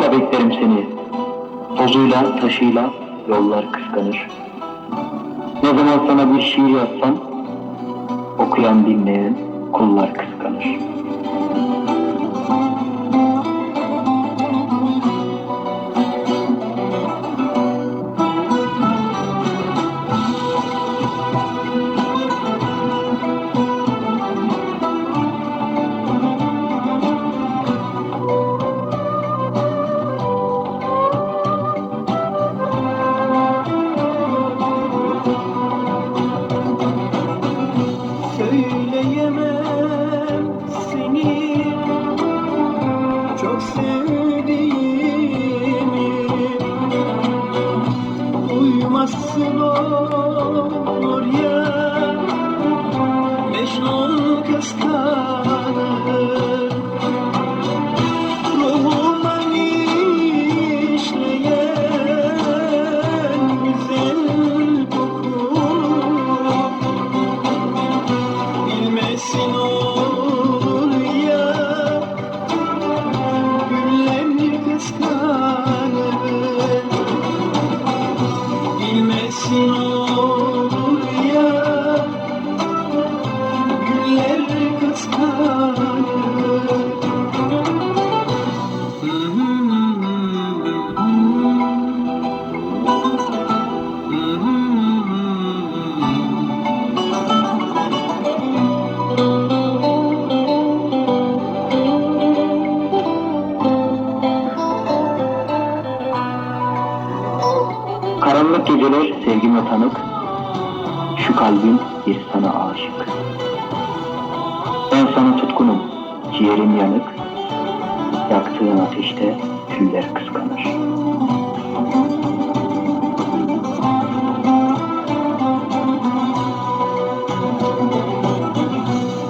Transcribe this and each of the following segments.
Sabırla beklerim seni. Tozuyla, taşıyla yollar kıskanır. Ne zaman sana bir şiir yazsam, okuyan dinleyen kullar kıskanır. Çok sevdiğimi. Uymazsın olur Karanlık geceler sevgime tanık, şu kalbim bir sana aşık. Ben sana tutkunum, ciğerim yanık, yaktığın ateşte küller kıskanır.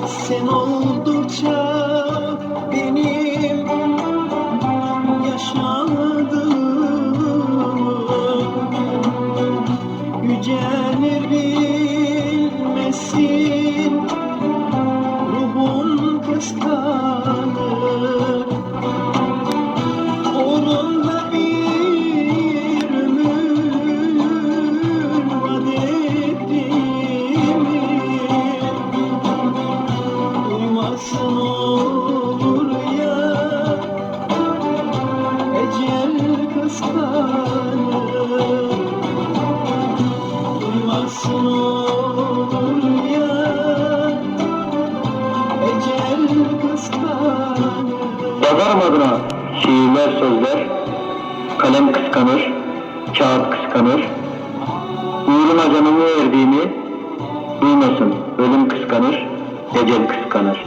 Sen oldukça benim yaşadığım Ecel kıskanır Yazarım adına şiirler sözler, kalem kıskanır, kağıt kıskanır. Uğruna canımı verdiğimi duymasın, ölüm kıskanır, ecel kıskanır.